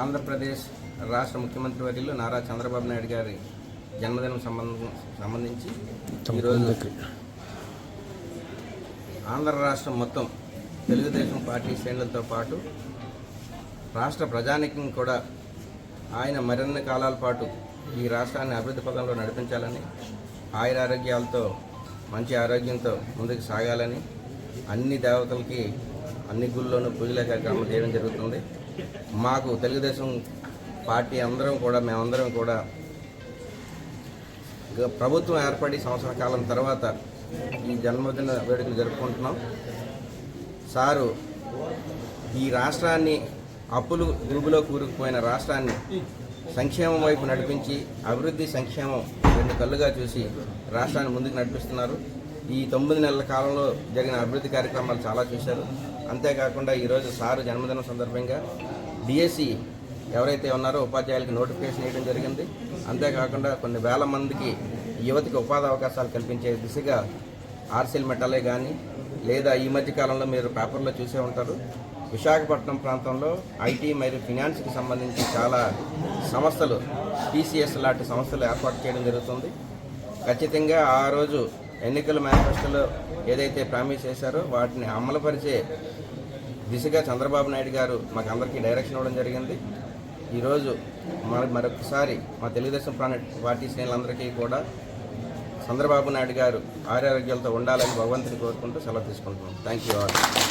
ఆంధ్రప్రదేశ్ రాష్ట్ర ముఖ్యమంత్రి వర్యులు నారా చంద్రబాబు నాయుడు గారి జన్మదినం సంబంధం సంబంధించి ఈరోజు ఆంధ్ర రాష్ట్రం మొత్తం తెలుగుదేశం పార్టీ శ్రేణులతో పాటు రాష్ట్ర ప్రజానికం కూడా ఆయన మరిన్ని కాలాల పాటు ఈ రాష్ట్రాన్ని అభివృద్ధి పదంలో నడిపించాలని ఆయుర ఆరోగ్యాలతో మంచి ఆరోగ్యంతో ముందుకు సాగాలని అన్ని దేవతలకి అన్ని గుళ్ళలోనూ పూజల కార్యక్రమాలు చేయడం జరుగుతుంది. మాకు తెలుగుదేశం పార్టీ అందరం కూడా మేమందరం కూడా ప్రభుత్వం ఏర్పడి సంవత్సర కాలం తర్వాత ఈ జన్మదిన వేడుకలు జరుపుకుంటున్నాం. సారు ఈ రాష్ట్రాన్ని అప్పులు ఊబిలో కూరుకుపోయిన రాష్ట్రాన్ని సంక్షేమం వైపు నడిపించి అభివృద్ధి సంక్షేమం రెండు కళ్ళుగా చూసి రాష్ట్రాన్ని ముందుకు నడిపిస్తున్నారు. ఈ తొమ్మిది నెలల కాలంలో జరిగిన అభివృద్ధి కార్యక్రమాలు చాలా చూశారు. అంతేకాకుండా ఈరోజు సారు జన్మదినం సందర్భంగా డిఎస్సి ఎవరైతే ఉన్నారో ఉపాధ్యాయులకు నోటిఫికేషన్ ఇవ్వడం జరిగింది. అంతేకాకుండా కొన్ని వేల మందికి యువతికి ఉపాధి అవకాశాలు కల్పించే దిశగా ఆర్సీల్ మెటలే కానీ లేదా ఈ మధ్య కాలంలో మీరు పేపర్లో చూసే ఉంటారు. విశాఖపట్నం ప్రాంతంలో ఐటీ మరియు ఫినాన్స్కి సంబంధించి చాలా సంస్థలు టీసీఎస్ లాంటి సంస్థలు ఏర్పాటు చేయడం జరుగుతుంది. ఖచ్చితంగా ఆ రోజు ఎన్నికల మేనిఫెస్టోలో ఏదైతే ప్రామిస్ చేశారో వాటిని అమలుపరిచే దిశగా చంద్రబాబు నాయుడు గారు మాకు అందరికీ డైరెక్షన్ ఇవ్వడం జరిగింది. ఈరోజు మరి మరొకసారి మా తెలుగుదేశం ప్రాణ పార్టీ శ్రేణులందరికీ కూడా చంద్రబాబు నాయుడు గారు ఆరోగ్యాలతో ఉండాలని భగవంతుని కోరుకుంటూ సెలవు తీసుకుంటున్నాం. Thank you all